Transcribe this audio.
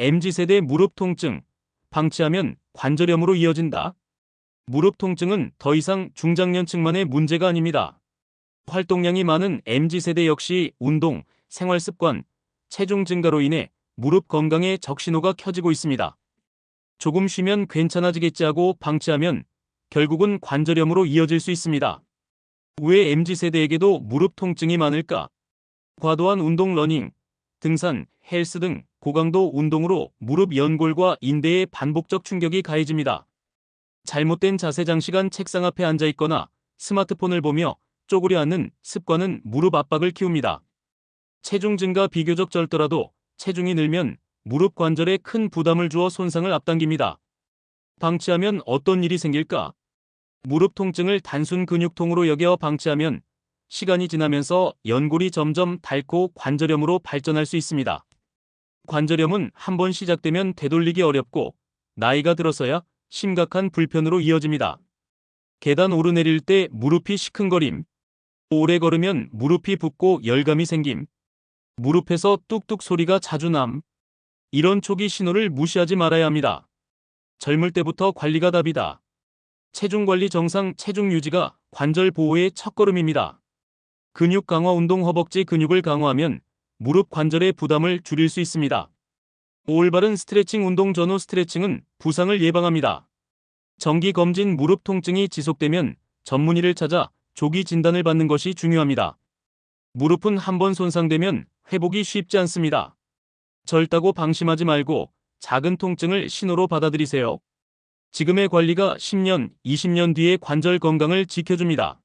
MZ세대 무릎 통증. 방치하면 관절염으로 이어진다. 무릎 통증은 더 이상 중장년층만의 문제가 아닙니다. 활동량이 많은 MZ세대 역시 운동, 생활 습관, 체중 증가로 인해 무릎 건강에 적신호가 켜지고 있습니다. 조금 쉬면 괜찮아지겠지 하고 방치하면 결국은 관절염으로 이어질 수 있습니다. 왜 MZ세대에게도 무릎 통증이 많을까? 과도한 운동 러닝, 등산, 헬스 등 고강도 운동으로 무릎 연골과 인대에 반복적 충격이 가해집니다. 잘못된 자세 장시간 책상 앞에 앉아 있거나 스마트폰을 보며 쪼그려 앉는 습관은 무릎 압박을 키웁니다. 체중 증가 비교적 적더라도 체중이 늘면 무릎 관절에 큰 부담을 주어 손상을 앞당깁니다. 방치하면 어떤 일이 생길까? 무릎 통증을 단순 근육통으로 여겨 방치하면 시간이 지나면서 연골이 점점 닳고 관절염으로 발전할 수 있습니다. 관절염은 한번 시작되면 되돌리기 어렵고 나이가 들어서야 심각한 불편으로 이어집니다. 계단 오르내릴 때 무릎이 시큰거림. 오래 걸으면 무릎이 붓고 열감이 생김. 무릎에서 뚝뚝 소리가 자주 남. 이런 초기 신호를 무시하지 말아야 합니다. 젊을 때부터 관리가 답이다. 체중 관리 정상 체중 유지가 관절 보호의 첫걸음입니다. 근육 강화 운동 허벅지 근육을 강화하면 무릎 관절의 부담을 줄일 수 있습니다. 올바른 스트레칭 운동 전후 스트레칭은 부상을 예방합니다. 정기 검진 무릎 통증이 지속되면 전문의를 찾아 조기 진단을 받는 것이 중요합니다. 무릎은 한번 손상되면 회복이 쉽지 않습니다. 절다고 방심하지 말고 작은 통증을 신호로 받아들이세요. 지금의 관리가 10년, 20년 뒤의 관절 건강을 지켜줍니다.